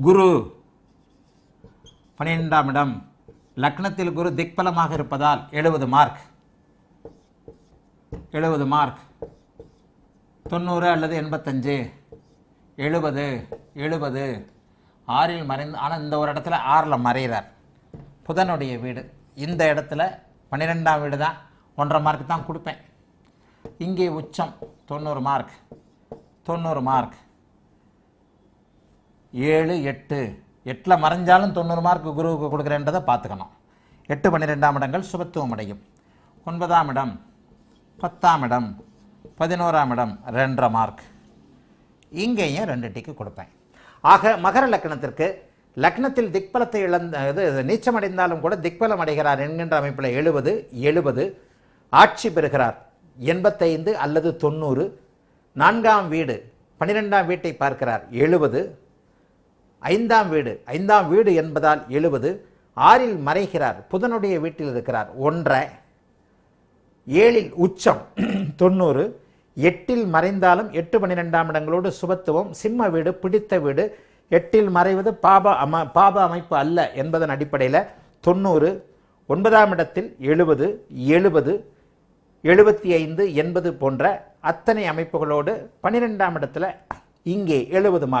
குரு. பன்னிரெண்டாம் இடம். லக்னத்தில் குரு திக்பலமாக இருப்பதால் எழுபது மார்க். எழுபது மார்க். தொண்ணூறு அல்லது எண்பத்தஞ்சு. எழுபது எழுபது. ஆறில் மறைந்து ஆனால் இந்த ஒரு இடத்துல ஆறில் மறைகிறார் புதனுடைய வீடு. இந்த இடத்துல பன்னிரெண்டாம் வீடு தான். ஒன்றரை மார்க் தான் கொடுப்பேன். இங்கே உச்சம் தொண்ணூறு மார்க். தொண்ணூறு மார்க். ஏழு எட்டு. எட்டில் மறைஞ்சாலும் தொண்ணூறு மார்க் குருவுக்கு கொடுக்குறேன்றதை பார்த்துக்கணும். எட்டு பன்னிரெண்டாம் இடங்கள் சுபத்துவம் அடையும். ஒன்பதாம் இடம் பத்தாம் இடம் பதினோராம் இடம் ரெண்டரை மார்க் இங்கேயும் ரெண்டு டிக்கு கொடுப்பேன். ஆக மகர லக்னத்திற்கு லக்னத்தில் திக்பலத்தை இழந்த இது நீச்சமடைந்தாலும் கூட திக்பலம் அடைகிறார் என்கின்ற அமைப்பில் எழுபது எழுபது. ஆட்சி பெறுகிறார் எண்பத்தைந்து அல்லது தொண்ணூறு. நான்காம் வீடு பன்னிரெண்டாம் வீட்டை பார்க்கிறார் எழுபது. ஐந்தாம் வீடு. ஐந்தாம் வீடு என்பதால் எழுபது. ஆறில் மறைகிறார். புதனுடைய வீட்டில் இருக்கிறார். ஒன்றை ஏழில் உச்சம். தொண்ணூறு. எட்டில் மறைந்தாலும் எட்டு பன்னிரெண்டாம் இடங்களோடு சுபத்துவம். சிம்ம வீடு பிடித்த வீடு. எட்டில் மறைவது பாப அம பாப அமைப்பு அல்ல என்பதன் அடிப்படையில் தொண்ணூறு. ஒன்பதாம் இடத்தில் எழுபது. எழுபது. எழுபத்தி ஐந்து எண்பது போன்ற அத்தனை அமைப்புகளோடு பன்னிரெண்டாம் இடத்துல இங்கே எழுபது மார்க்